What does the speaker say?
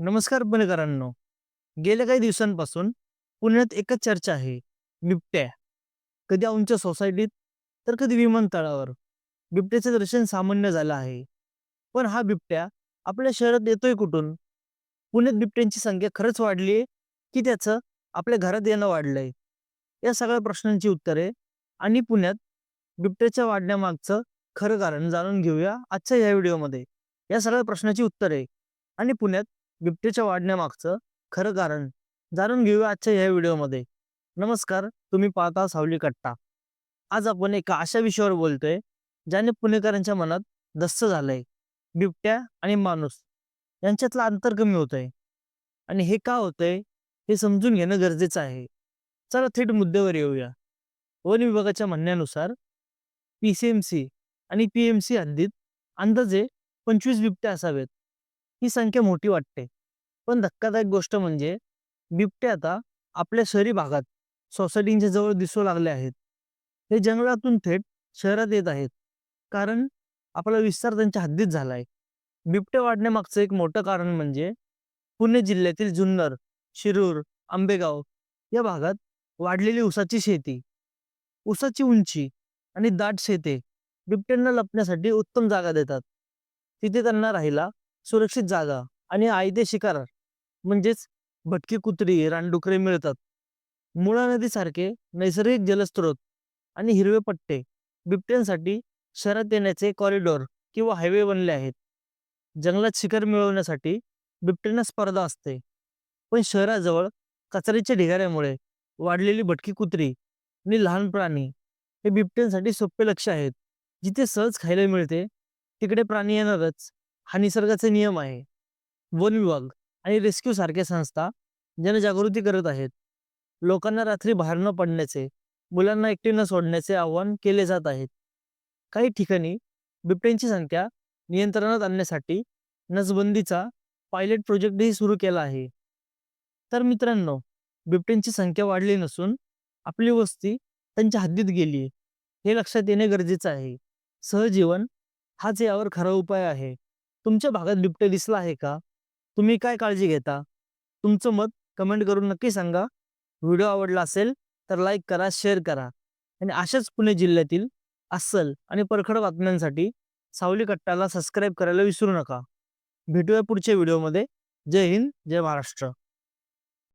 नमस्कार पुणेकरांनो गेल्या काही दिवसांपासून पुण्यात एकच चर्चा आहे बिबट्या. कधी आमच्या सोसायटीत तर कधी विमानतळावर. बिबट्याचं दर्शन सामान्य झालं आहे. पण हा बिबट्या आपल्या शहरात येतोय कुठून? पुण्यात बिबट्यांची संख्या खरंच वाढली आहे की त्याचं आपल्या घरात येणं वाढलंय? या सगळ्या प्रश्नांची उत्तरे आणि पुण्यात बिबट्याच्या वाढण्यामागचं खरं कारण जाणून घेऊया आजच्या या व्हिडिओमध्ये. या सगळ्या प्रश्नाची उत्तरे आणि पुण्यात बिबट्याच्या वाढण्यामागचं खरं कारण जाणून घेऊया आजच्या या व्हिडिओमध्ये. नमस्कार तुम्ही पाहता सावली कट्टा. आज आपण एका अशा विषयावर बोलतोय ज्याने पुणेकरांच्या मनात दस्त झालंय. बिबट्या आणि माणूस यांच्यातलं अंतर कमी होतंय. आणि हे का होतंय हे समजून घेणं गरजेचं आहे. चला थेट मुद्द्यावर येऊया. वन विभागाच्या म्हणण्यानुसार पी सी एम सी आणि पी एम सी हद्दीत अंदाजे पंचवीस बिबट्या असावेत. ही संख्या मोठी वाटते. पण धक्कादायक गोष्ट म्हणजे बिबटे आता आपल्या शहरी भागात सोसायटींच्या जवळ दिसू लागले आहेत. हे जंगलातून थेट शहरात येत आहेत. कारण आपला विस्तार त्यांच्या हद्दीत झालाय. बिबटे वाढण्यामागचं एक मोठं कारण म्हणजे पुणे जिल्ह्यातील जुन्नर शिरूर आंबेगाव या भागात वाढलेली ऊसाची शेती. ऊसाची उंची आणि दाट शेते बिबट्यांना लपण्यासाठी उत्तम जागा देतात. तिथे त्यांना राहायला सुरक्षित जागा आणि आयते शिकार म्हणजेच भटकी कुत्री रानडुकरे मिळतात. मुळा नदीसारखे नैसर्गिक जलस्रोत आणि हिरवे पट्टे बिबट्यांसाठी शहरात येण्याचे कॉरिडॉर किंवा हायवे बनले आहेत. जंगलात शिकार मिळवण्यासाठी बिबट्यांना स्पर्धा असते. पण शहराजवळ कचऱ्याच्या ढिगाऱ्यामुळे वाढलेली भटकी कुत्री आणि लहान प्राणी हे बिबट्यांसाठी सोपे लक्ष आहेत. जिथे सहज खायला मिळते तिकडे प्राणी येणारच. हा निसर्गाचे नियम आहे. वन विभाग आणि रेस्क्यू सारख्या संस्था जनजागृती करत आहेत. लोकांना रात्री बाहेर न पडण्याचे मुलांना एकटे न सोडण्याचे आवाहन केले जात आहेत. काही ठिकाणी बिबट्यांची संख्या नियंत्रणात आणण्यासाठी नसबंदीचा पायलट प्रोजेक्टही सुरू केला आहे. तर मित्रांनो बिबट्यांची संख्या वाढली नसून आपली वस्ती त्यांच्या हद्दीत गेली हे लक्षात येणे गरजेचं आहे. सहजीवन हाच यावर खरा उपाय आहे. तुमच्या भागात बिबटे दिसला आहे का? तुम्ही काय काळजी घेता? तुमचं मत कमेंट करून नक्की सांगा. व्हिडिओ आवडला असेल तर लाईक करा शेअर करा. आणि अशाच पुणे जिल्ह्यातील अस्सल आणि परखड बातम्यांसाठी सावली कट्टाला सबस्क्राईब करायला विसरू नका. भेटूया पुढच्या व्हिडिओमध्ये. जय हिंद जय महाराष्ट्र.